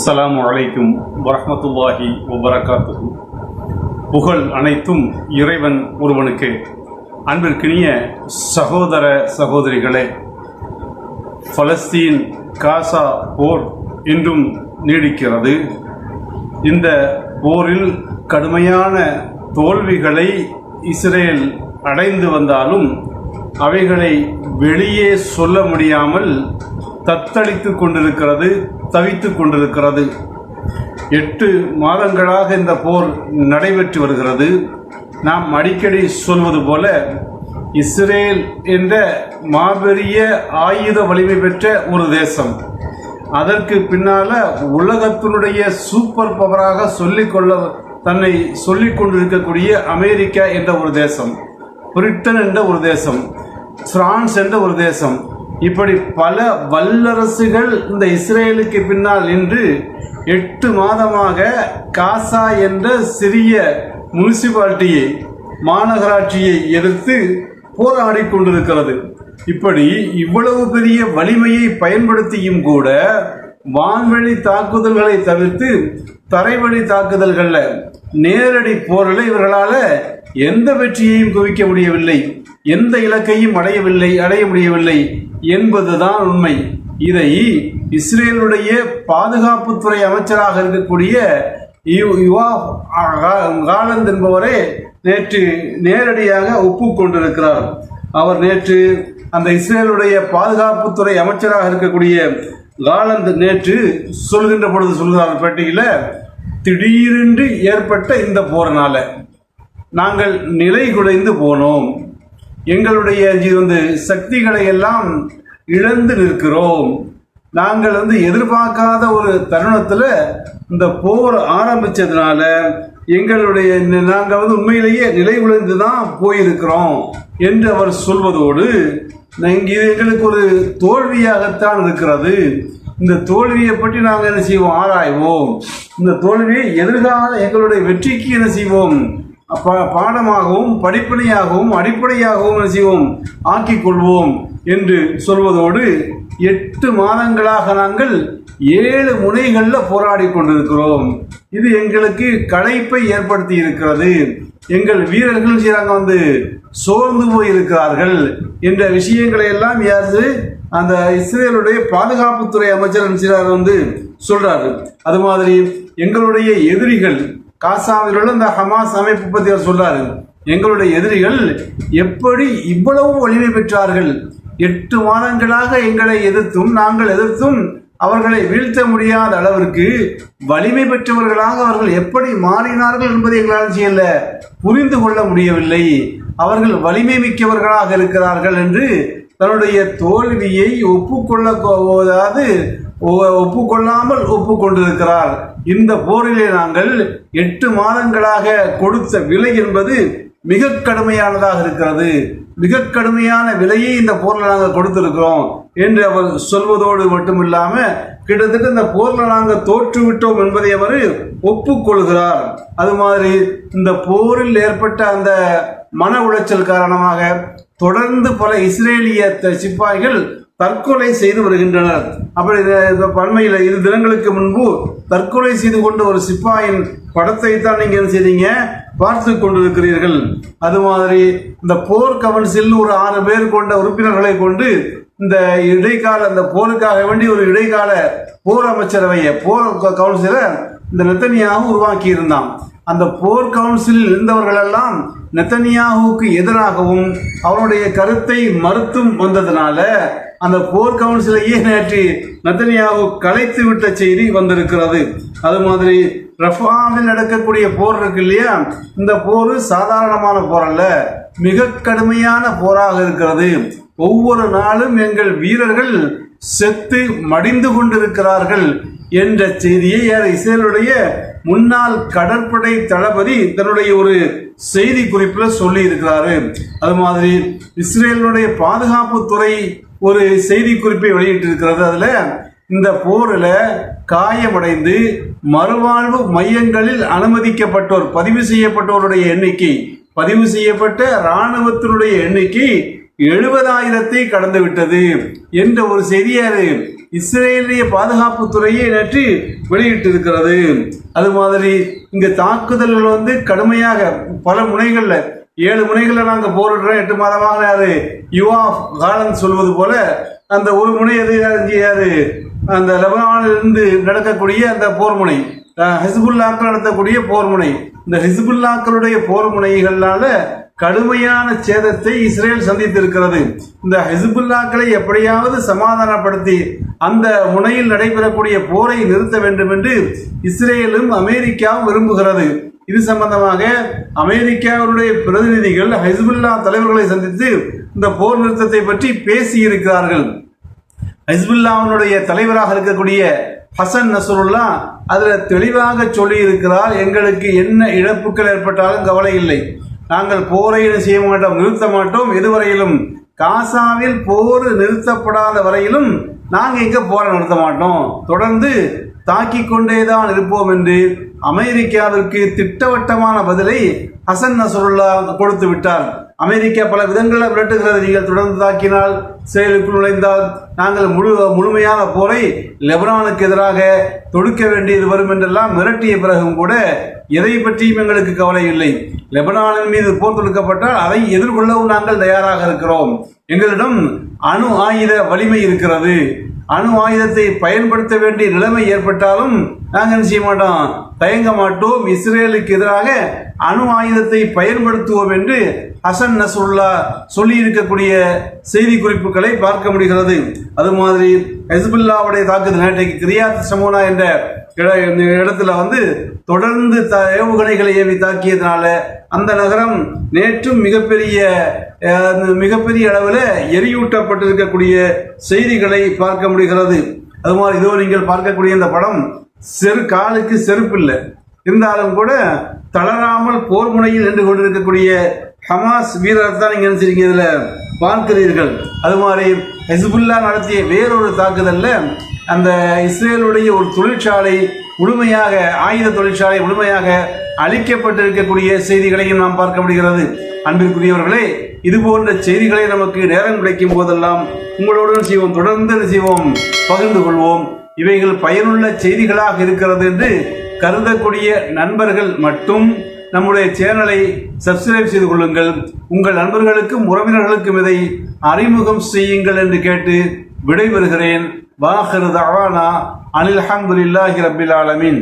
அஸ்லாம் அலைக்கும் வரமத்துல்லாஹி வபரகாத்துஹு. புகழ் அனைத்தும் இறைவன் ஒருவனுக்கு. அன்பிற்கினிய சகோதர சகோதரிகளே பலஸ்தீன் காசா போர் இன்றும் நீடிக்கிறது. இந்த போரில் கடுமையான தோல்விகளை இஸ்ரேல் அடைந்து வந்தாலும் அவைகளை வெளியே சொல்ல முடியாமல் தத்தளித்து கொண்டிருக்கிறது. தவித்து கொண்டிருக்கிறது. எட்டு மாதங்களாக இந்த போர் நடைபெற்று வருகிறது. நாம் அடிக்கடி சொல்வது போல இஸ்ரேல் என்ற மாபெரிய ஆயுத வலிமை பெற்ற ஒரு தேசம். அதற்கு பின்னால உலகத்தினுடைய சூப்பர் பவராக சொல்லிக்கொள்ள தன்னை சொல்லிக் கொண்டிருக்கக்கூடிய அமெரிக்கா என்ற ஒரு தேசம் பிரிட்டன் என்ற ஒரு தேசம் பிரான்ஸ் என்ற ஒரு தேசம் இப்படி பல வல்லரசுகள் இந்த இஸ்ரேலுக்கு பின்னால் நின்று எட்டு மாதமாக காசா என்ற சிறிய முனிசிபாலிட்டியை மாநகராட்சியை எதிர்த்து போராடி கொண்டிருக்கிறது. இப்படி இவ்வளவு பெரிய வலிமையை பயன்படுத்தியும் கூட வான்வழி தாக்குதல்களை தவிர்த்து தரைவழி தாக்குதல்களில் நேரடி போரில் இவர்களால் எந்த வெற்றியையும் குவிக்க முடியவில்லை எந்த இலக்கையும் அடையவில்லை அடைய முடியவில்லை. என்பதுதான் உண்மை. இதை இஸ்ரேலுடைய பாதுகாப்புத்துறை அமைச்சராக இருக்கக்கூடிய யு- கா- காலந்த் என்பவரே நேற்று நேரடியாக ஒப்புக்கொண்டிருக்கிறார் அவர் நேற்று அந்த இஸ்ரேலுடைய பாதுகாப்புத்துறை அமைச்சராக இருக்கக்கூடிய காலந்த் நேற்று சொல்கின்ற பொழுது சொல்கிறார் பேட்டியில் திடீரென்று ஏற்பட்ட இந்த போறனால நாங்கள் நிலை குலைந்து போனோம். எங்களுடைய இது வந்து சக்திகளை எல்லாம் இழந்து நிற்கிறோம். நாங்கள் வந்து எதிர்பார்க்காத ஒரு தருணத்தில் இந்த போர் ஆரம்பிச்சதுனால எங்களுடைய நாங்கள் வந்து உண்மையிலேயே நிலை உழைந்து தான் போயிருக்கிறோம் என்று அவர் சொல்வதோடு இங்கே இது எங்களுக்கு ஒரு தோல்வியாகத்தான் இருக்கிறது. இந்த தோல்வியை பற்றி நாங்கள் என்ன செய்வோம்? ஆராய்வோம். இந்த தோல்வியை எதிர்கால எங்களுடைய வெற்றிக்கு என்ன செய்வோம்? அப்ப பாடமாகவும் படிப்பனையாகவும் அடிப்படையாகவும் செய்வோம்? ஆக்கிக் கொள்வோம் என்று சொல்வதோடு எட்டு மாதங்களாக நாங்கள் ஏழு முனைகளில் போராடி கொண்டிருக்கிறோம். இது எங்களுக்கு களைப்பை ஏற்படுத்தி இருக்கிறது. எங்கள் வீரர்கள் செய்கிறாங்க வந்து? சோர்ந்து போய் இருக்கிறார்கள் என்ற விஷயங்களை எல்லாம் யாரு? அந்த இஸ்ரேலுடைய பாதுகாப்புத்துறை அமைச்சர் செய்கிறார் வந்து சொல்றாரு. அது மாதிரி எங்களுடைய எதிரிகள் காசாவில் உள்ள இந்த ஹமாஸ் அமைப்பு பற்றி அவர் சொல்றாரு. எங்களுடைய எதிரிகள் எப்படி இவ்வளவு வலிமை பெற்றார்கள்? எட்டு மாதங்களாக எங்களை எதிர்த்தும் நாங்கள் எதிர்த்தும் அவர்களை வீழ்த்த முடியாத அளவிற்கு வலிமை பெற்றவர்களாக அவர்கள் எப்படி மாறினார்கள் என்பதை எங்களால் செய்யல. புரிந்து கொள்ள முடியவில்லை. அவர்கள் வலிமை மிக்கவர்களாக இருக்கிறார்கள் என்று தன்னுடைய தோல்வியை ஒப்புக்கொள்ள போவதாவது ஒப்புக்கொள்ளாமல் ஒப்புக்கொண்டிருக்கிறார். இந்த போரிலே நாங்கள் எட்டு மாதங்களாக கொடுத்த விலை என்பது மிக கடுமையானதாக இருக்கிறது. மிக கடுமையான விலையை இந்த போரில் நாங்கள் கொடுத்திருக்கிறோம் என்று அவர் சொல்வதோடு மட்டுமில்லாம கிட்டத்தட்ட இந்த போரில் நாங்கள் தோற்றுவிட்டோம் என்பதை அவர் ஒப்புக்கொள்கிறார். அது மாதிரி இந்த போரில் ஏற்பட்ட அந்த மன உளைச்சல் காரணமாக தொடர்ந்து பல இஸ்ரேலிய த- சிப்பாய்கள் தற்கொலை செய்து வருகின்றனர். அப்படி இது- பண்மையில் இரு தினங்களுக்கு முன்பு தற்கொலை செய்து கொண்ட ஒரு சிப்பாயின் படத்தை தான் நீங்க என்ன செய்தீங்க? பார்த்து கொண்டிருக்கிறீர்கள். அது மாதிரி இந்த போர் கவுன்சில் ஒரு ஆறு பேர் கொண்ட உறுப்பினர்களை கொண்டு இந்த இடைக்கால இந்த போருக்காக வேண்டி ஒரு இடைக்கால போர் அமைச்சரவையை போர் கவுன்சிலை இந்த நெத்தனியாகவும் உருவாக்கி இருந்தான் அந்த போர் கவுன்சிலில் இருந்தவர்களெல்லாம் நெத்தனியாகவுக்கு நெத்தனியாகுவுக்கு எதிராகவும் அவருடைய கருத்தை மறுத்தும் வந்ததுனால அந்த போர் கவுன்சிலையே நேற்று நத்தனியாவு கலைத்து விட்ட செய்தி வந்திருக்கிறது? அது மாதிரி ரஃபாவில் நடக்கக்கூடிய போர் இருக்கு இல்லையா? இந்த போர் சாதாரணமான போர் அல்ல மிக கடுமையான போராக இருக்கிறது. ஒவ்வொரு நாளும் எங்கள் வீரர்கள் செத்து மடிந்து கொண்டிருக்கிறார்கள் என்ற செய்தியை ஏற இஸ்ரேலுடைய முன்னாள் கடற்படை தளபதி தன்னுடைய ஒரு செய்தி குறிப்பில் சொல்லி இருக்கிறாரு அது மாதிரி இஸ்ரேலுடைய பாதுகாப்புத்துறை ஒரு செய்தி குறிப்பை வெளியிட்டிருக்கிறது. அதில் இந்த போரில் காயமடைந்து மறுவாழ்வு மையங்களில் அனுமதிக்கப்பட்டோர் பதிவு செய்யப்பட்டோருடைய எண்ணிக்கை பதிவு செய்யப்பட்ட இராணுவத்தினுடைய எண்ணிக்கை எழுபதாயிரத்தை கடந்து விட்டது என்ற ஒரு செய்தியாரு இஸ்ரேலிய பாதுகாப்பு துறையை நேற்று வெளியிட்டிருக்கிறது. அது மாதிரி இங்கே தாக்குதல்கள் வந்து கடுமையாக பல முனைகளில் ஏழு முனைகளை நாங்கள் போரிடுறோம் எட்டு மாதமாக யாரு? யுவா காலன் சொல்வது போல அந்த ஒரு முனை எது யாரு? அந்த லெபனானிலிருந்து நடக்கக்கூடிய அந்த போர் முனை ஹிஸ்புல்லாக்கள் நடத்தக்கூடிய போர் முனை. இந்த ஹிஸ்புல்லாக்களுடைய போர் முனைகளால கடுமையான சேதத்தை இஸ்ரேல் சந்தித்திருக்கிறது. இந்த ஹிஸ்புல்லாக்களை எப்படியாவது சமாதானப்படுத்தி அந்த முனையில் நடைபெறக்கூடிய போரை நிறுத்த வேண்டும் என்று இஸ்ரேலும் அமெரிக்காவும் விரும்புகிறது. இது சம்பந்தமாக அமெரிக்காவுடைய பிரதிநிதிகள் ஹிஸ்புல்லா தலைவர்களை சந்தித்து இந்த போர் நிறுத்தத்தை பற்றி பேசியிருக்கிறார்கள். ஹிஸ்புல்லாவினுடைய தலைவராக இருக்கக்கூடிய ஹசன் நசருல்லா அதில் தெளிவாக சொல்லி இருக்கிறார் எங்களுக்கு என்ன இழப்புகள் ஏற்பட்டாலும் கவலை இல்லை. நாங்கள் போரை செய்ய மாட்டோம் நிறுத்த மாட்டோம். எதுவரையிலும் காசாவில் போர் நிறுத்தப்படாத வரையிலும் நாங்கள் இங்கே போரை நிறுத்த மாட்டோம். தொடர்ந்து தாக்கிக் கொண்டேதான் இருப்போம் என்று அமெரிக்காவிற்கு திட்டவட்டமான பதிலை ஹசன் நசருல்லா கொடுத்து விட்டார். அமெரிக்கா பல விதங்களில் விரட்டுகிறது. நீங்கள் தொடர்ந்து தாக்கினால் செயலுக்குள் நுழைந்தால் நாங்கள் முழு முழுமையான போரை லெபனானுக்கு எதிராக தொடுக்க வேண்டியது வரும் என்றெல்லாம் மிரட்டிய பிறகும் கூட எதை பற்றியும் எங்களுக்கு கவலை இல்லை. லெபனானின் மீது போர் தொடுக்கப்பட்டால் அதை எதிர்கொள்ளவும் நாங்கள் தயாராக இருக்கிறோம். எங்களிடம் அணு ஆயுத வலிமை இருக்கிறது. அணு ஆயுதத்தை பயன்படுத்த வேண்டிய நிலைமை ஏற்பட்டாலும் நாங்கள் என்ன செய்ய மாட்டோம்? தயங்க மாட்டோம். இஸ்ரேலுக்கு எதிராக அணு ஆயுதத்தை பயன்படுத்துவோம் என்று ஹசன் நசுல்லா சொல்லி இருக்கக்கூடிய செய்தி குறிப்புகளை பார்க்க முடிகிறது. அது மாதிரி ஹெஸ்புல்லாவுடைய தாக்குதல் நேற்றைக்கு கிரியாத் சமோனா என்ற இடத்துல வந்து தொடர்ந்து த ஏவுகணைகளை ஏவி தாக்கியதுனால அந்த நகரம் நேற்றும் மிகப்பெரிய மிகப்பெரிய அளவில் எரியூட்டப்பட்டிருக்கக்கூடிய செய்திகளை பார்க்க முடிகிறது. அது மாதிரி இதோ நீங்கள் பார்க்கக்கூடிய இந்த படம் செரு காலுக்கு செருப்பு இல்லை இருந்தாலும் கூட தளராமல் போர் முனையில் நின்று கொண்டிருக்கக்கூடிய ஹமாஸ் வீரர் தான் நீங்க நினைச்சிருக்கீங்க இதில்? பார்க்கிறீர்கள் அது மாதிரி ஹெஸ்புல்லா நடத்திய வேறொரு தாக்குதலில் அந்த இஸ்ரேலுடைய ஒரு தொழிற்சாலை முழுமையாக ஆயுத தொழிற்சாலை முழுமையாக அழிக்கப்பட்டிருக்கக்கூடிய செய்திகளையும் நாம் பார்க்க முடிகிறது. அன்பிற்குரியவர்களே இது போன்ற செய்திகளை நமக்கு நேரம் கிடைக்கும் போதெல்லாம் உங்களுடன் செய்வோம் தொடர்ந்து செய்வோம் பகிர்ந்து கொள்வோம். இவைகள் பயனுள்ள செய்திகளாக இருக்கிறது என்று கருதக்கூடிய நண்பர்கள் மட்டும் நம்முடைய சேனலை சப்ஸ்கிரைப் செய்து கொள்ளுங்கள். உங்கள் நண்பர்களுக்கும் உறவினர்களுக்கும் இதை அறிமுகம் செய்யுங்கள் என்று கேட்டு விடைபெறுகிறேன். வாஹரு தவானா அனில் அஹமதுல்லாஹி ரபில் ஆலமீன்.